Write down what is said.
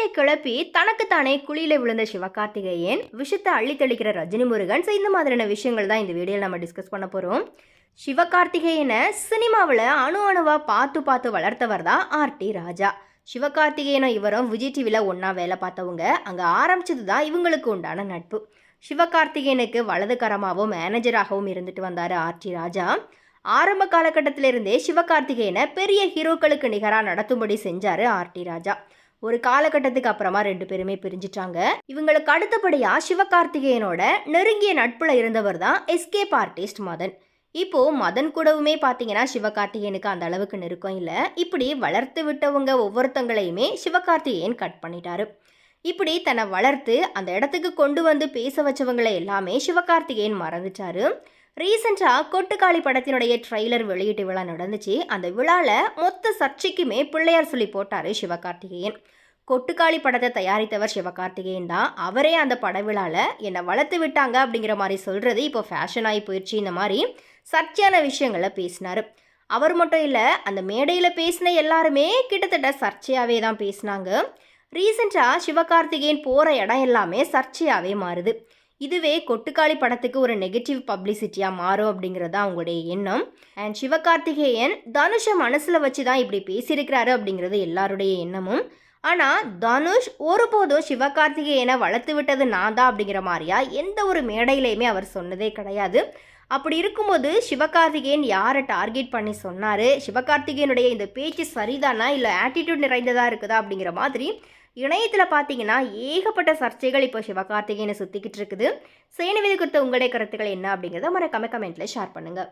சர்ச்சையை கிளப்பி தனக்குத்தானே குழியில விழுந்த சிவகார்த்திகேயன் விஷத்தை அள்ளி தெளிக்கிற ரஜினி முருகன். ஸோ இந்த மாதிரியான விஷயங்கள் தான் இந்த வீடியோவில் நம்ம டிஸ்கஸ் பண்ண போகிறோம் சிவகார்த்திகேயனை சினிமாவில் அணு அணுவாக பார்த்து பார்த்து வளர்த்தவர் தான் ஆர்டி ராஜா. சிவகார்த்திகேயனும் இவரும் விஜய் டிவியில் ஒன்றா வேலை பார்த்தவங்க. அங்கே ஆரம்பிச்சது தான் இவங்களுக்கு உண்டான நட்பு. சிவகார்த்திகேயனுக்கு வலதுகரமாகவும் மேனேஜராகவும் இருந்துட்டு வந்தார் ஆர்டி ராஜா. ஆரம்ப காலகட்டத்திலிருந்தே சிவகார்த்திகேயனை பெரிய ஹீரோக்களுக்கு நிகராக நடத்தும்படி செஞ்சார் ஆர்டி ராஜா. ஒரு காலகட்டத்துக்கு அப்புறமா ரெண்டு பேருமே பிரிஞ்சிட்டாங்க. இவங்களுக்கு அடுத்தபடியா சிவகார்த்திகேயனோட நெருங்கிய நட்புல இருந்தவர் தான் எஸ்கேப் ஆர்டிஸ்ட் மதன். இப்போ மதன் கூடவுமே பார்த்தீங்கன்னா சிவகார்த்திகேயனுக்கு அந்த அளவுக்கு நெருக்கம் இல்லை. இப்படி வளர்த்து விட்டவங்க ஒவ்வொருத்தங்களையுமே சிவகார்த்திகேயன் கட் பண்ணிட்டாரு. இப்படி தன்னை வளர்த்து அந்த இடத்துக்கு கொண்டு வந்து பேச வச்சவங்களை எல்லாமே சிவகார்த்திகேயன் மறந்துட்டாரு. ரீசெண்டாக கொட்டுக்காளி படத்தினுடைய ட்ரெய்லர் வெளியீட்டு விழா நடந்துச்சு. அந்த விழாவில் மொத்த சர்ச்சைக்குமே பிள்ளையார் சொல்லி போட்டார் சிவகார்த்திகேயன். கொட்டுக்காளி படத்தை தயாரித்தவர் சிவகார்த்திகேயன் தான். அவரே அந்த பட விழாவில் என்னை வளர்த்து விட்டாங்க அப்படிங்கிற மாதிரி சொல்கிறது இப்போ ஃபேஷன் ஆகி போயிடுச்சு இந்த மாதிரி சர்ச்சையான விஷயங்களை பேசினார். அவர் மட்டும் இல்லை அந்த மேடையில் பேசின எல்லாருமே கிட்டத்தட்ட சர்ச்சையாகவே தான் பேசினாங்க. ரீசெண்டாக சிவகார்த்திகேயன் போகிற இடம் எல்லாமே சர்ச்சையாகவே மாறுது. இதுவே கொட்டுக்காளி படத்துக்கு ஒரு நெகட்டிவ் பப்ளிசிட்டியாக மாறும் அப்படிங்கிறது தான் அவங்களுடைய எண்ணம். அண்ட் சிவகார்த்திகேயன் தனுஷை மனசில் வச்சு தான் இப்படி பேசியிருக்கிறாரு அப்படிங்கிறது எல்லாருடைய எண்ணமும். ஆனால் தனுஷ் ஒருபோதும் சிவகார்த்திகேயனை வளர்த்து விட்டது நான் தான் அப்படிங்கிற மாதிரியா எந்த ஒரு மேடையிலையுமே அவர் சொன்னதே கிடையாது. அப்படி இருக்கும்போது சிவகார்த்திகேயன் யாரை டார்கெட் பண்ணி சொன்னார்? சிவகார்த்திகேயனுடைய இந்த பேச்சு சரிதானா? இல்லை ஆட்டிடியூட் நிறைந்ததாக இருக்குதா அப்படிங்கிற மாதிரி இணையத்தில் பார்த்தீங்கன்னா ஏகப்பட்ட சர்ச்சைகள் இப்போ சிவகார்த்திகேயனை சுற்றிக்கிட்டு இருக்குது. சேனவிதி குறித்த உங்களுடைய கருத்துக்கள் என்ன அப்படிங்கிறத மறக்காம கமெண்ட்டில் ஷேர் பண்ணுங்கள்